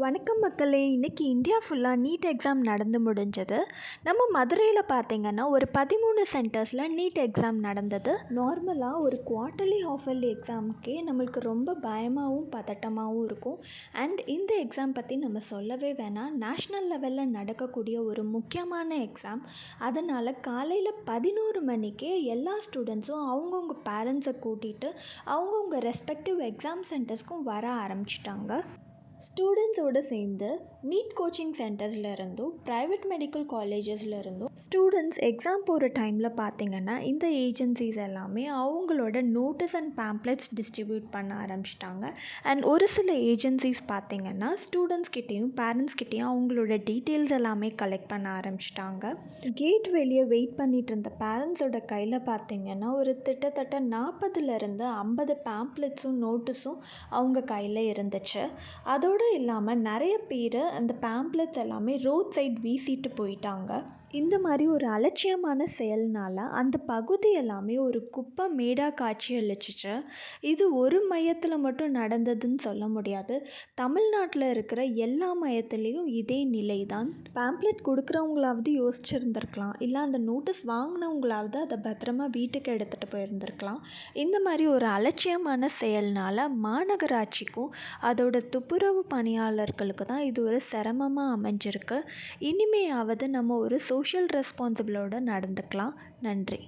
வணக்கம் மக்களே. இன்றைக்கி இந்தியா ஃபுல்லாக நீட் எக்ஸாம் நடந்து முடிஞ்சது. நம்ம மதுரையில் பார்த்தீங்கன்னா ஒரு பதிமூணு சென்டர்ஸில் நீட் எக்ஸாம் நடந்தது. நார்மலாக ஒரு குவார்ட்டர்லி ஹாஃப் இயர்லி எக்ஸாமுக்கே நம்மளுக்கு ரொம்ப பயமாகவும் பதட்டமாகவும் இருக்கும். அண்ட் இந்த எக்ஸாம் பற்றி நம்ம சொல்லவே வேணாம். நேஷ்னல் லெவலில் நடக்கக்கூடிய ஒரு முக்கியமான எக்ஸாம் அதனால் காலையில் பதினோரு மணிக்கே எல்லா ஸ்டூடெண்ட்ஸும் அவங்கவுங்க பேரண்ட்ஸை கூட்டிகிட்டு அவங்கவுங்க ரெஸ்பெக்டிவ் எக்ஸாம் சென்டர்ஸ்க்கும் வர ஆரம்பிச்சிட்டாங்க. ஸ்டூடெண்ட்ஸோடு சேர்ந்து நீட் கோச்சிங் சென்டர்ஸில் இருந்தும் ப்ரைவேட் மெடிக்கல் காலேஜஸில் இருந்தும் ஸ்டூடெண்ட்ஸ் எக்ஸாம் போகிற டைமில் பார்த்திங்கன்னா இந்த ஏஜென்சிஸ் எல்லாமே அவங்களோட நோட்டீஸ் அண்ட் பேம்ப்ளெட்ஸ் டிஸ்ட்ரிபியூட் பண்ண ஆரம்பிச்சிட்டாங்க. அண்ட் ஒரு சில ஏஜென்சிஸ் பார்த்தீங்கன்னா ஸ்டூடெண்ட்ஸ் கிட்டேயும் கிட்டேயும் அவங்களோட டீட்டெயில்ஸ் எல்லாமே கலெக்ட் பண்ண ஆரம்பிச்சிட்டாங்க. கேட் வெளியே வெயிட் பண்ணிட்டு இருந்த பேரண்ட்ஸோட கையில் பார்த்திங்கன்னா ஒரு கிட்டத்தட்ட நாற்பதுலேருந்து ஐம்பது பேம்ப்ளெட்ஸும் நோட்டீஸும் அவங்க கையில் இருந்துச்சு. அதோட இல்லாமல் நிறைய பேர் அந்த பேம்ப்ளெட்ஸ் எல்லாமே ரோட் சைட் வீசிட்டு போயிட்டாங்க. இந்த மாதிரி ஒரு அலட்சியமான செயல்னால் அந்த பகுதி எல்லாமே ஒரு குப்பை மேடாக காட்சி அளிச்சிச்சு. இது ஒரு மையத்தில் மட்டும் நடந்ததுன்னு சொல்ல முடியாது. தமிழ்நாட்டில் இருக்கிற எல்லா மையத்துலேயும் இதே நிலை தான் பேம்ப்ளெட் கொடுக்குறவங்களாவது யோசிச்சிருந்துருக்கலாம். இல்லை அந்த நோட்டீஸ் வாங்கினவங்களாவது அதை பத்திரமா வீட்டுக்கு எடுத்துகிட்டு போயிருந்திருக்கலாம். இந்த மாதிரி ஒரு அலட்சியமான செயல்னால் மாநகராட்சிக்கும் அதோட துப்புரவு பணியாளர்களுக்கு தான் இது ஒரு சிரமமாக அமைஞ்சிருக்கு. இனிமையாவது நம்ம ஒரு சோஷியல் ரெஸ்பான்சிபிளோடு நடந்துக்கலாம். நன்றி.